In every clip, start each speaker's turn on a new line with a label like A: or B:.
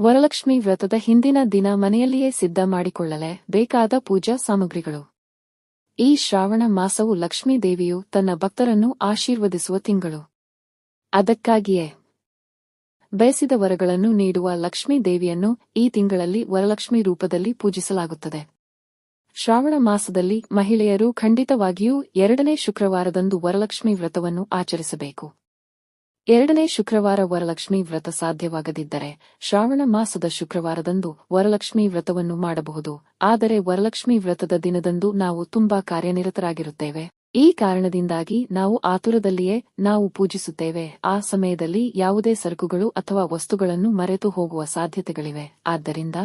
A: ವರಲಕ್ಷ್ಮಿ ವ್ರತದ ಹಿಂದಿನ ದಿನ ಮನೆಯಲ್ಲಿಯೇ ಸಿದ್ಧ ಮಾಡಿಕೊಳ್ಳಲೆ ಬೇಕಾದ ಪೂಜಾ ಸಾಮಗ್ರಿಗಳು. ಈ ಶ್ರಾವಣ ಮಾಸವು ಲಕ್ಷ್ಮೀ ದೇವಿಯು ತನ್ನ ಭಕ್ತರನ್ನು ಆಶೀರ್ವದಿಸುವ ತಿಂಗಳು. ಅದಕ್ಕಾಗಿಯೇ ಬಯಸಿದ ವರಗಳನ್ನು ನೀಡುವ ಲಕ್ಷ್ಮೀ ದೇವಿಯನ್ನು ಈ ತಿಂಗಳಲ್ಲಿ ವರಲಕ್ಷ್ಮಿ ರೂಪದಲ್ಲಿ ಪೂಜಿಸಲಾಗುತ್ತದೆ. ಶ್ರಾವಣ ಮಾಸದಲ್ಲಿ ಮಹಿಳೆಯರು ಖಂಡಿತವಾಗಿಯೂ ಎರಡನೇ ಶುಕ್ರವಾರದಂದು ವರಲಕ್ಷ್ಮಿ ವ್ರತವನ್ನು ಆಚರಿಸಬೇಕು. ಎರಡನೇ ಶುಕ್ರವಾರ ವರಲಕ್ಷ್ಮಿ ವ್ರತ ಸಾಧ್ಯವಾಗದಿದ್ದರೆ ಶ್ರಾವಣ ಮಾಸದ ಶುಕ್ರವಾರದಂದು ವರಲಕ್ಷ್ಮಿ ವ್ರತವನ್ನು ಮಾಡಬಹುದು. ಆದರೆ ವರಲಕ್ಷ್ಮಿ ವ್ರತದ ದಿನದಂದು ನಾವು ತುಂಬಾ ಕಾರ್ಯನಿರತರಾಗಿರುತ್ತೇವೆ. ಈ ಕಾರಣದಿಂದಾಗಿ ನಾವು ಆತುರದಲ್ಲಿಯೇ ನಾವು ಪೂಜಿಸುತ್ತೇವೆ. ಆ ಸಮಯದಲ್ಲಿ ಯಾವುದೇ ಸರಕುಗಳು ಅಥವಾ ವಸ್ತುಗಳನ್ನು ಮರೆತು ಹೋಗುವ ಸಾಧ್ಯತೆಗಳಿವೆ. ಆದ್ದರಿಂದ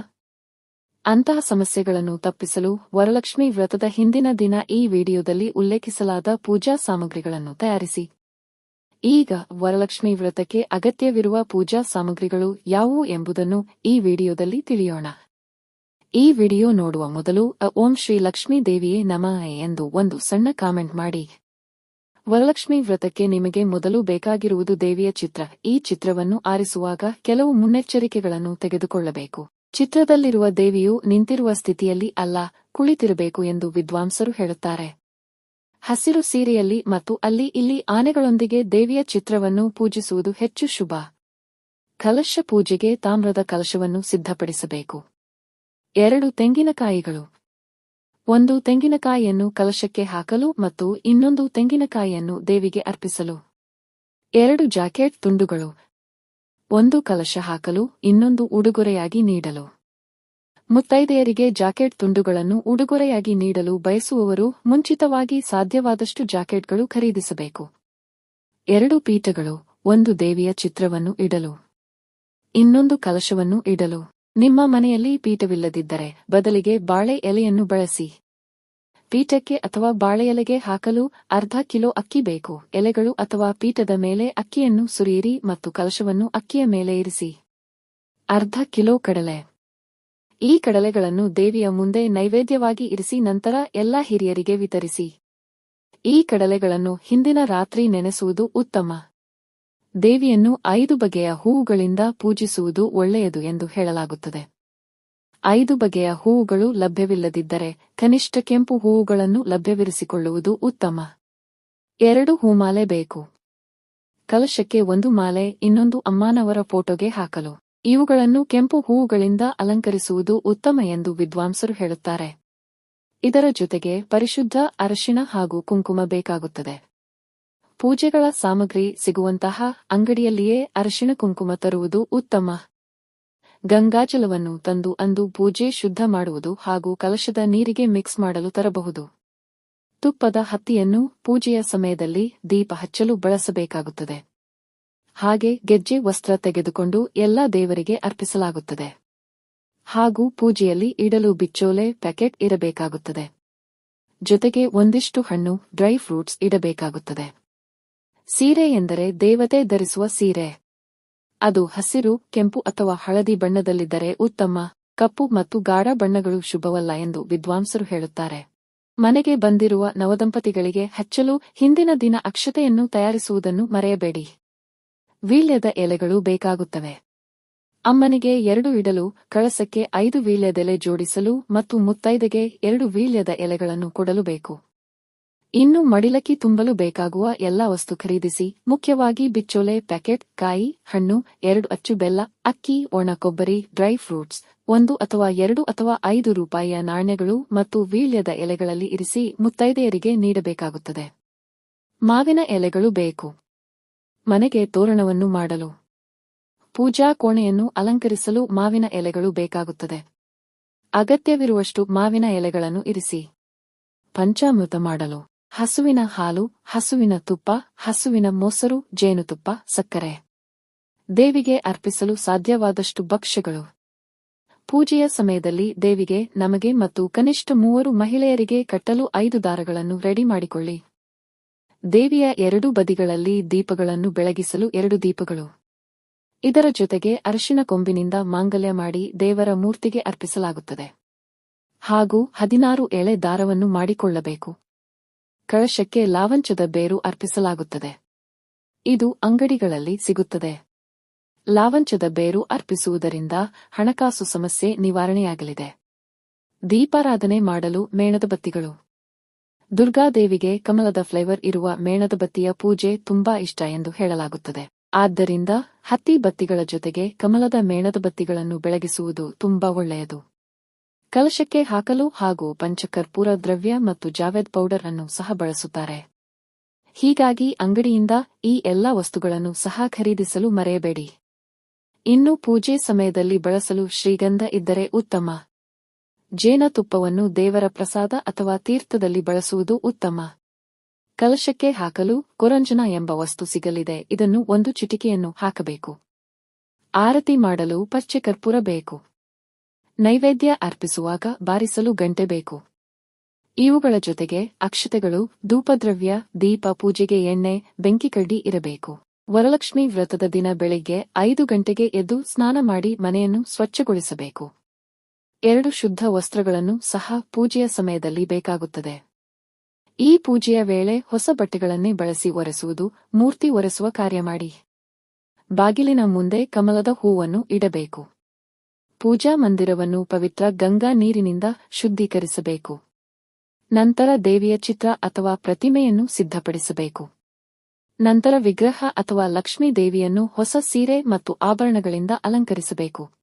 A: ಅಂತಹ ಸಮಸ್ಯೆಗಳನ್ನು ತಪ್ಪಿಸಲು ವರಲಕ್ಷ್ಮಿ ವ್ರತದ ಹಿಂದಿನ ದಿನ ಈ ವಿಡಿಯೋದಲ್ಲಿ ಉಲ್ಲೇಖಿಸಲಾದ ಪೂಜಾ ಸಾಮಗ್ರಿಗಳನ್ನು ತಯಾರಿಸಿ. ಈಗ ವರಲಕ್ಷ್ಮಿ ವ್ರತಕ್ಕೆ ಅಗತ್ಯವಿರುವ ಪೂಜಾ ಸಾಮಗ್ರಿಗಳು ಯಾವುವು ಎಂಬುದನ್ನು ಈ ವಿಡಿಯೋದಲ್ಲಿ ತಿಳಿಯೋಣ. ಈ ವಿಡಿಯೋ ನೋಡುವ ಮೊದಲು ಓಂ ಶ್ರೀ ಲಕ್ಷ್ಮೀ ದೇವಿಯೇ ನಮಃ ಎಂದು ಒಂದು ಸಣ್ಣ ಕಾಮೆಂಟ್ ಮಾಡಿ. ವರಲಕ್ಷ್ಮಿ ವ್ರತಕ್ಕೆ ನಿಮಗೆ ಮೊದಲು ಬೇಕಾಗಿರುವುದು ದೇವಿಯ ಚಿತ್ರ. ಈ ಚಿತ್ರವನ್ನು ಆರಿಸುವಾಗ ಕೆಲವು ಮುನ್ನೆಚ್ಚರಿಕೆಗಳನ್ನು ತೆಗೆದುಕೊಳ್ಳಬೇಕು. ಚಿತ್ರದಲ್ಲಿರುವ ದೇವಿಯು ನಿಂತಿರುವ ಸ್ಥಿತಿಯಲ್ಲಿ ಅಲ್ಲ, ಕುಳಿತಿರಬೇಕು ಎಂದು ವಿದ್ವಾಂಸರು ಹೇಳುತ್ತಾರೆ. ಹಸಿರು ಸೀರೆಯಲ್ಲಿ ಮತ್ತು ಅಲ್ಲಿ ಇಲ್ಲಿ ಆನೆಗಳೊಂದಿಗೆ ದೇವಿಯ ಚಿತ್ರವನ್ನು ಪೂಜಿಸುವುದು ಹೆಚ್ಚು ಶುಭ. ಕಲಶ ಪೂಜೆಗೆ ತಾಮ್ರದ ಕಲಶವನ್ನು ಸಿದ್ಧಪಡಿಸಬೇಕು. ಎರಡು ತೆಂಗಿನಕಾಯಿಗಳು. ಒಂದು ತೆಂಗಿನಕಾಯಿಯನ್ನು ಕಲಶಕ್ಕೆ ಹಾಕಲು ಮತ್ತು ಇನ್ನೊಂದು ತೆಂಗಿನಕಾಯಿಯನ್ನು ದೇವಿಗೆ ಅರ್ಪಿಸಲು. ಎರಡು ಜಾಕೆಟ್ ತುಂಡುಗಳು. ಒಂದು ಕಲಶ ಹಾಕಲು, ಇನ್ನೊಂದು ಉಡುಗೊರೆಯಾಗಿ ನೀಡಲು. ಮುತ್ತೈದೆಯರಿಗೆ ಜಾಕೆಟ್ ತುಂಡುಗಳನ್ನು ಉಡುಗೊರೆಯಾಗಿ ನೀಡಲು ಬಯಸುವವರು ಮುಂಚಿತವಾಗಿ ಸಾಧ್ಯವಾದಷ್ಟು ಜಾಕೆಟ್ಗಳು ಖರೀದಿಸಬೇಕು. ಎರಡು ಪೀಠಗಳು, ಒಂದು ದೇವಿಯ ಚಿತ್ರವನ್ನು ಇಡಲು. ಇನ್ನೊಂದು ಕಲಶವನ್ನು ಇಡಲು. ನಿಮ್ಮ ಮನೆಯಲ್ಲಿ ಪೀಠವಿಲ್ಲದಿದ್ದರೆ ಬದಲಿಗೆ ಬಾಳೆ ಎಲೆಯನ್ನು ಬಳಸಿ. ಪೀಠಕ್ಕೆ ಅಥವಾ ಬಾಳೆ ಎಲೆಗೆ ಹಾಕಲು ಅರ್ಧ ಕಿಲೋ ಅಕ್ಕಿ ಬೇಕು. ಎಲೆಗಳು ಅಥವಾ ಪೀಠದ ಮೇಲೆ ಅಕ್ಕಿಯನ್ನು ಸುರಿಯಿರಿ ಮತ್ತು ಕಲಶವನ್ನು ಅಕ್ಕಿಯ ಮೇಲೆ ಇರಿಸಿ. ಅರ್ಧ ಕಿಲೋ ಕಡಲೆ. ಈ ಕಡಲೆಗಳನ್ನು ದೇವಿಯ ಮುಂದೆ ನೈವೇದ್ಯವಾಗಿ ಇರಿಸಿ ನಂತರ ಎಲ್ಲ ಹಿರಿಯರಿಗೆ ವಿತರಿಸಿ. ಈ ಕಡಲೆಗಳನ್ನು ಹಿಂದಿನ ರಾತ್ರಿ ನೆನೆಸುವುದು ಉತ್ತಮ. ದೇವಿಯನ್ನು ಐದು ಬಗೆಯ ಹೂವುಗಳಿಂದ ಪೂಜಿಸುವುದು ಒಳ್ಳೆಯದು ಎಂದು ಹೇಳಲಾಗುತ್ತದೆ. ಐದು ಬಗೆಯ ಹೂವುಗಳು ಲಭ್ಯವಿಲ್ಲದಿದ್ದರೆ ಕನಿಷ್ಠ ಕೆಂಪು ಹೂವುಗಳನ್ನು ಲಭ್ಯವಿರಿಸಿಕೊಳ್ಳುವುದು ಉತ್ತಮ. ಎರಡು ಹೂಮಾಲೆ ಬೇಕು. ಕಲಶಕ್ಕೆ ಒಂದು ಮಾಲೆ, ಇನ್ನೊಂದು ಅಮ್ಮಾನವರ ಫೋಟೋಗೆ ಹಾಕಲು. ಇವುಗಳನ್ನು ಕೆಂಪು ಹೂವುಗಳಿಂದ ಅಲಂಕರಿಸುವುದು ಉತ್ತಮ ಎಂದು ವಿದ್ವಾಂಸರು ಹೇಳುತ್ತಾರೆ. ಇದರ ಜೊತೆಗೆ ಪರಿಶುದ್ಧ ಅರಶಿಣ ಹಾಗೂ ಕುಂಕುಮ ಬೇಕಾಗುತ್ತದೆ. ಪೂಜೆಗಳ ಸಾಮಗ್ರಿ ಸಿಗುವಂತಹ ಅಂಗಡಿಯಲ್ಲಿಯೇ ಅರಶಿಣ ಕುಂಕುಮ ತರುವುದು ಉತ್ತಮ. ಗಂಗಾಜಲವನ್ನು ತಂದು ಅಂದು ಪೂಜೆ ಶುದ್ಧ ಮಾಡುವುದು ಹಾಗೂ ಕಲಶದ ನೀರಿಗೆ ಮಿಕ್ಸ್ ಮಾಡಲು ತರಬಹುದು. ತುಪ್ಪದ ಹತ್ತಿಯನ್ನು ಪೂಜೆಯ ಸಮಯದಲ್ಲಿ ದೀಪ ಹಚ್ಚಲು ಬಳಸಬೇಕಾಗುತ್ತದೆ. ಹಾಗೆ ಗೆಜ್ಜೆ ವಸ್ತ್ರ ತೆಗೆದುಕೊಂಡು ಎಲ್ಲ ದೇವರಿಗೆ ಅರ್ಪಿಸಲಾಗುತ್ತದೆ. ಹಾಗೂ ಪೂಜೆಯಲ್ಲಿ ಇಡಲು ಬಿಚ್ಚೋಲೆ, ಪ್ಯಾಕೆಟ್ ಇರಬೇಕಾಗುತ್ತದೆ ಜೊತೆಗೆ ಒಂದಿಷ್ಟು ಹಣ್ಣು, ಡ್ರೈ ಫ್ರೂಟ್ಸ್ ಇಡಬೇಕಾಗುತ್ತದೆ. ಸೀರೆ ಎಂದರೆ ದೇವತೆ ಧರಿಸುವ ಸೀರೆ. ಅದು ಹಸಿರು, ಕೆಂಪು ಅಥವಾ ಹಳದಿ ಬಣ್ಣದಲ್ಲಿದ್ದರೆ ಉತ್ತಮ, ಕಪ್ಪು ಮತ್ತು ಗಾಢ ಬಣ್ಣಗಳು ಶುಭವಲ್ಲ ಎಂದು ವಿದ್ವಾಂಸರು ಹೇಳುತ್ತಾರೆ. ಮನೆಗೆ ಬಂದಿರುವ ನವದಂಪತಿಗಳಿಗೆ ಹಚ್ಚಲು ಹಿಂದಿನ ದಿನ ಅಕ್ಷತೆಯನ್ನು ತಯಾರಿಸುವುದನ್ನು ಮರೆಯಬೇಡಿ. ವೀಳ್ಯದ ಎಲೆಗಳು ಬೇಕಾಗುತ್ತವೆ. ಅಮ್ಮನಿಗೆ ಎರಡು ಇಡಲು, ಕಳಸಕ್ಕೆ ಐದು ವೀಳ್ಯದೆಲೆ ಜೋಡಿಸಲು ಮತ್ತು ಮುತ್ತೈದೆಗೆ ಎರಡು ವೀಳ್ಯದ ಎಲೆಗಳನ್ನು ಕೊಡಲು ಬೇಕು. ಇನ್ನು ಮಡಿಲಕ್ಕಿ ತುಂಬಲು ಬೇಕಾಗುವ ಎಲ್ಲಾ ವಸ್ತು ಖರೀದಿಸಿ, ಮುಖ್ಯವಾಗಿ ಬಿಚ್ಚೋಲೆ, ಪ್ಯಾಕೆಟ್, ಕಾಯಿ, ಹಣ್ಣು, ಎರಡು ಅಚ್ಚು ಬೆಲ್ಲ, ಅಕ್ಕಿ, ಒಣ ಕೊಬ್ಬರಿ, ಡ್ರೈ ಫ್ರೂಟ್ಸ್, ಒಂದು ಅಥವಾ ಎರಡು ಅಥವಾ ಐದು ರೂಪಾಯಿಯ ನಾಣ್ಯಗಳು ಮತ್ತು ವೀಳ್ಯದ ಎಲೆಗಳಲ್ಲಿ ಇರಿಸಿ ಮುತ್ತೈದೆಯರಿಗೆ ನೀಡಬೇಕಾಗುತ್ತದೆ. ಮಾವಿನ ಎಲೆಗಳು ಬೇಕು. ಮನೆಗೆ ತೋರಣವನ್ನು ಮಾಡಲು. ಪೂಜಾ ಕೋಣೆಯನ್ನು ಅಲಂಕರಿಸಲು ಮಾವಿನ ಎಲೆಗಳು ಬೇಕಾಗುತ್ತದೆ. ಅಗತ್ಯವಿರುವಷ್ಟು ಮಾವಿನ ಎಲೆಗಳನ್ನು ಇರಿಸಿ. ಪಂಚಾಮೃತ ಮಾಡಲು. ಹಸುವಿನ ಹಾಲು, ಹಸುವಿನ ತುಪ್ಪ, ಹಸುವಿನ ಮೊಸರು, ಜೇನುತುಪ್ಪ, ಸಕ್ಕರೆ. ದೇವಿಗೆ ಅರ್ಪಿಸಲು ಸಾಧ್ಯವಾದಷ್ಟು ಭಕ್ಷ್ಯಗಳು. ಪೂಜೆಯ ಸಮಯದಲ್ಲಿ ದೇವಿಗೆ, ನಮಗೆ ಮತ್ತು ಕನಿಷ್ಠ ಮೂವರು ಮಹಿಳೆಯರಿಗೆ ಕಟ್ಟಲು ಐದು ದಾರಗಳನ್ನು ರೆಡಿ ಮಾಡಿಕೊಳ್ಳಿ. ದೇವಿಯ ಎರಡೂ ಬದಿಗಳಲ್ಲಿ ದೀಪಗಳನ್ನು ಬೆಳಗಿಸಲು ಎರಡು ದೀಪಗಳು. ಇದರ ಜೊತೆಗೆ ಅರಶಿನ ಕೊಂಬಿನಿಂದ ಮಾಂಗಲ್ಯ ಮಾಡಿ ದೇವರ ಮೂರ್ತಿಗೆ ಅರ್ಪಿಸಲಾಗುತ್ತದೆ. ಹಾಗೂ ಹದಿನಾರು ಎಳೆ ದಾರವನ್ನು ಮಾಡಿಕೊಳ್ಳಬೇಕು. ಕಳಶಕ್ಕೆ ಲಾವಂಚದ ಬೇರು ಅರ್ಪಿಸಲಾಗುತ್ತದೆ. ಇದು ಅಂಗಡಿಗಳಲ್ಲಿ ಸಿಗುತ್ತದೆ. ಲಾವಂಚದ ಬೇರು ಅರ್ಪಿಸುವುದರಿಂದ ಹಣಕಾಸು ಸಮಸ್ಯೆ ನಿವಾರಣೆಯಾಗಲಿದೆ. ದೀಪಾರಾಧನೆ ಮಾಡಲು ಮೇಣದ ಬತ್ತಿಗಳು. ದುರ್ಗಾದೇವಿಗೆ ಕಮಲದ ಫ್ಲೇವರ್ ಇರುವ ಮೇಣದ ಬತ್ತಿಯ ಪೂಜೆ ತುಂಬಾ ಇಷ್ಟ ಎಂದು ಹೇಳಲಾಗುತ್ತದೆ. ಆದ್ದರಿಂದ ಹತ್ತಿ ಬತ್ತಿಗಳ ಜೊತೆಗೆ ಕಮಲದ ಮೇಣದ ಬತ್ತಿಗಳನ್ನು ಬೆಳಗಿಸುವುದು ತುಂಬಾ ಒಳ್ಳೆಯದು. ಕಲಶಕ್ಕೆ ಹಾಕಲು ಹಾಗೂ ಪಂಚಕರ್ಪೂರ ದ್ರವ್ಯ ಮತ್ತು ಜಾವೆದ್ ಪೌಡರ್ ಅನ್ನು ಸಹ ಬಳಸುತ್ತಾರೆ. ಹೀಗಾಗಿ ಅಂಗಡಿಯಿಂದ ಈ ಎಲ್ಲ ವಸ್ತುಗಳನ್ನು ಸಹ ಖರೀದಿಸಲು ಮರೆಯಬೇಡಿ. ಇನ್ನು ಪೂಜೆ ಸಮಯದಲ್ಲಿ ಬಳಸಲು ಶ್ರೀಗಂಧ ಇದ್ದರೆ ಉತ್ತಮ. ಜೇನತುಪ್ಪವನ್ನು ದೇವರ ಪ್ರಸಾದ ಅಥವಾ ತೀರ್ಥದಲ್ಲಿ ಬಳಸುವುದು ಉತ್ತಮ. ಕಲಶಕ್ಕೆ ಹಾಕಲು ಕೊರಂಜನ ಎಂಬ ವಸ್ತು ಸಿಗಲಿದೆ. ಇದನ್ನು ಒಂದು ಚಿಟಿಕೆಯನ್ನು ಹಾಕಬೇಕು. ಆರತಿ ಮಾಡಲು ಪಚ್ಚೆ ಕರ್ಪೂರ ಬೇಕು. ನೈವೇದ್ಯ ಅರ್ಪಿಸುವಾಗ ಬಾರಿಸಲು ಗಂಟೆ ಬೇಕು. ಇವುಗಳ ಜೊತೆಗೆ ಅಕ್ಷತೆಗಳು, ಧೂಪದ್ರವ್ಯ, ದೀಪ, ಪೂಜೆಗೆ ಎಣ್ಣೆ ಬೆಂಕಿಕಡ್ಡಿ ಇರಬೇಕು. ವರಲಕ್ಷ್ಮಿ ವ್ರತದ ದಿನ ಬೆಳಿಗ್ಗೆ ಐದು ಗಂಟೆಗೆ ಎದ್ದು ಸ್ನಾನ ಮಾಡಿ ಮನೆಯನ್ನು ಸ್ವಚ್ಛಗೊಳಿಸಬೇಕು. ಎರಡು ಶುದ್ಧ ವಸ್ತ್ರಗಳನ್ನು ಸಹ ಪೂಜೆಯ ಸಮಯದಲ್ಲಿ ಬೇಕಾಗುತ್ತದೆ. ಈ ಪೂಜೆಯ ವೇಳೆ ಹೊಸ ಬಟ್ಟೆಗಳನ್ನೇ ಬಳಸಿ ಒರೆಸುವುದು, ಮೂರ್ತಿ ಒರೆಸುವ ಕಾರ್ಯ ಮಾಡಿ. ಬಾಗಿಲಿನ ಮುಂದೆ ಕಮಲದ ಹೂವನ್ನು ಇಡಬೇಕು. ಪೂಜಾ ಮಂದಿರವನ್ನು ಪವಿತ್ರ ಗಂಗಾ ನೀರಿನಿಂದ ಶುದ್ಧೀಕರಿಸಬೇಕು. ನಂತರ ದೇವಿಯ ಚಿತ್ರ ಅಥವಾ ಪ್ರತಿಮೆಯನ್ನು ಸಿದ್ಧಪಡಿಸಬೇಕು. ನಂತರ ವಿಗ್ರಹ ಅಥವಾ ಲಕ್ಷ್ಮೀ ದೇವಿಯನ್ನು ಹೊಸ ಸೀರೆ ಮತ್ತು ಆಭರಣಗಳಿಂದ ಅಲಂಕರಿಸಬೇಕು.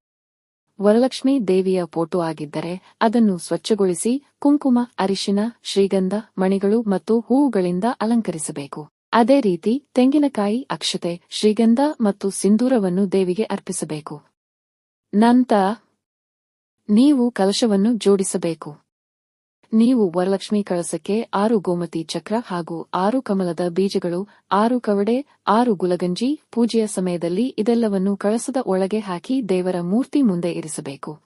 A: ವರಲಕ್ಷ್ಮೀ ದೇವಿಯ ಫೋಟೋ ಆಗಿದ್ದರೆ ಅದನ್ನು ಸ್ವಚ್ಛಗೊಳಿಸಿ ಕುಂಕುಮ, ಅರಿಶಿನ, ಶ್ರೀಗಂಧ, ಮಣಿಗಳು ಮತ್ತು ಹೂವುಗಳಿಂದ ಅಲಂಕರಿಸಬೇಕು. ಅದೇ ರೀತಿ ತೆಂಗಿನಕಾಯಿ, ಅಕ್ಷತೆ, ಶ್ರೀಗಂಧ ಮತ್ತು ಸಿಂಧೂರವನ್ನು ದೇವಿಗೆ ಅರ್ಪಿಸಬೇಕು. ನಂತರ ನೀವು ಕಲಶವನ್ನು ಜೋಡಿಸಬೇಕು. ನೀವು ವರಲಕ್ಷ್ಮಿ ಕಳಸಕ್ಕೆ ಆರು ಗೋಮತಿ ಚಕ್ರ ಹಾಗೂ ಆರು ಕಮಲದ ಬೀಜಗಳು, ಆರು ಕವಡೆ, ಆರು ಗುಲಗಂಜಿ ಪೂಜೆಯ ಸಮಯದಲ್ಲಿ ಇದೆಲ್ಲವನ್ನು ಕಳಸದ ಒಳಗೆ ಹಾಕಿ ದೇವರ ಮೂರ್ತಿ ಮುಂದೆ ಇರಿಸಬೇಕು.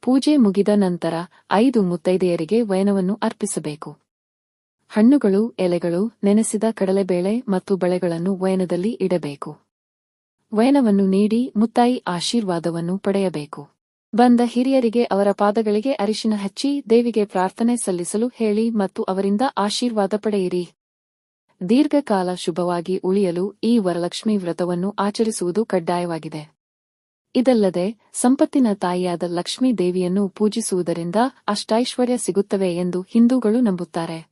A: ಪೂಜೆ ಮುಗಿದ ನಂತರ ಐದು ಮುತ್ತೈದೆಯರಿಗೆ ವಯನವನ್ನು ಅರ್ಪಿಸಬೇಕು. ಹಣ್ಣುಗಳು, ಎಲೆಗಳು, ನೆನೆಸಿದ ಕಡಲೆಬೇಳೆ ಮತ್ತು ಬಳೆಗಳನ್ನು ವಯನದಲ್ಲಿ ಇಡಬೇಕು. ವಯನವನ್ನು ನೀಡಿ ಮುತ್ತಾಯಿ ಆಶೀರ್ವಾದವನ್ನು ಪಡೆಯಬೇಕು. ಬಂದ ಹಿರಿಯರಿಗೆ ಅವರ ಪಾದಗಳಿಗೆ ಅರಿಶಿನ ಹಚ್ಚಿ ದೇವಿಗೆ ಪ್ರಾರ್ಥನೆ ಸಲ್ಲಿಸಲು ಹೇಳಿ ಮತ್ತು ಅವರಿಂದ ಆಶೀರ್ವಾದ ಪಡೆಯಿರಿ. ದೀರ್ಘಕಾಲ ಶುಭವಾಗಿ ಉಳಿಯಲು ಈ ವರಲಕ್ಷ್ಮಿ ವ್ರತವನ್ನು ಆಚರಿಸುವುದು ಕಡ್ಡಾಯವಾಗಿದೆ. ಇದಲ್ಲದೆ, ಸಂಪತ್ತಿನ ತಾಯಿಯಾದ ಲಕ್ಷ್ಮೀ ದೇವಿಯನ್ನು ಪೂಜಿಸುವುದರಿಂದ ಅಷ್ಟೈಶ್ವರ್ಯ ಸಿಗುತ್ತವೆ ಎಂದು ಹಿಂದೂಗಳು ನಂಬುತ್ತಾರೆ.